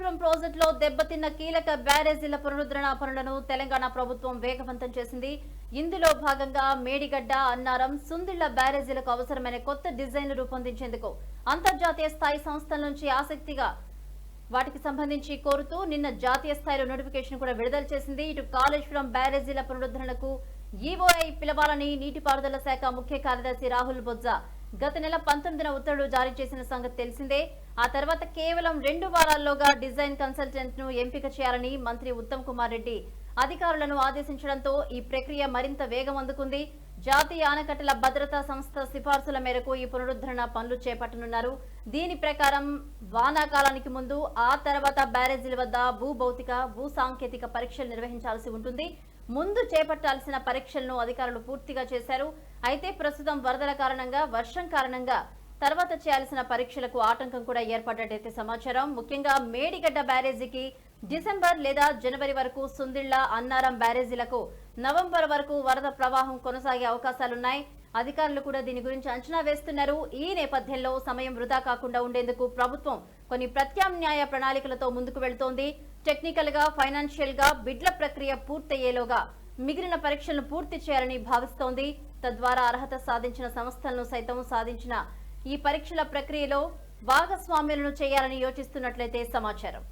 కాళేశ్వరం ప్రాజెక్టులో దెబ్బతిన్న కీలక బ్యారేజీల పునరుద్ధరణ పనులను తెలంగాణ ప్రభుత్వం వేగవంతం చేసింది. ఇందులో భాగంగా మేడిగడ్డ అన్నారం సుందిళ్ళ బ్యారేజీలకు అవసరమైన కొత్త డిజైన్లు రూపొందించేందుకు అంతర్జాతీయ స్థాయి సంస్థల నుంచి ఆసక్తిగా వాటికి సంబంధించి కోరుతూ నిన్న జాతీయ స్థాయిలో నోటిఫికేషన్ కూడా విడుదల చేసింది. ఇటు కాళేశ్వరం బ్యారేజీల పునరుద్ధరణకు ఈఓఐ పిలవాలని నీటిపారుదల శాఖ ముఖ్య కార్యదర్శి రాహుల్ బొజ్జా గత నెల పంతొమ్మిదిన ఉత్తర్వులు జారీ చేసిన సంగతి తెలిసిందే. ఆ తర్వాత కేవలం రెండు వారాల్లోగా డిజైన్ కన్సల్టెంట్ను ఎంపిక చేయాలని మంత్రి ఉత్తమ్ కుమార్ రెడ్డి అధికారులను ఆదేశించడంతో ఈ ప్రక్రియ మరింత వేగం అందుకుంది. జాతీయ ఆనకట్టల భద్రతా సంస్థ సిఫార్సుల మేరకు ఈ పునరుద్ధరణ పనులు చేపట్టనున్నారు. దీని ప్రకారం వానాకాలానికి ముందు ఆ తర్వాత బ్యారేజీల వద్ద భూ భౌతిక భూ సాంకేతిక పరీక్షలు నిర్వహించాల్సి ఉంటుంది. ముందు చేపట్టాల్సిన పరీక్షలను అధికారులు పూర్తిగా చేశారు. అయితే ప్రస్తుతం వరదల కారణంగా వర్షం కారణంగా తర్వాత చేయాల్సిన పరీక్షలకు ఆటంకం కూడా ఏర్పడ్డట్టయితే సమాచారం. ముఖ్యంగా మేడిగడ్డ బ్యారేజీకి డిసెంబర్ లేదా జనవరి వరకు సుందిళ్ళ అన్నారం బ్యారేజీలకు నవంబర్ వరకు వరద ప్రవాహం కొనసాగే అవకాశాలున్నాయి. అధికారులు కూడా దీని గురించి అంచనా వేస్తున్నారు. ఈ నేపథ్యంలో సమయం వృధా కాకుండా ఉండేందుకు ప్రభుత్వం కొన్ని ప్రత్యామ్నాయ ప్రణాళికలతో ముందుకు వెళుతోంది. టెక్నికల్గా ఫైనాన్షియల్గా బిడ్ల ప్రక్రియ పూర్తయ్యేలోగా మిగిలిన పరీక్షలను పూర్తి చేయాలని భావిస్తోంది. తద్వారా అర్హత సాధించిన సంస్థలను సైతం సాధించిన ఈ పరీక్షల ప్రక్రియలో భాగస్వామ్యులను చేయాలని యోచిస్తున్నట్లయితే సమాచారం.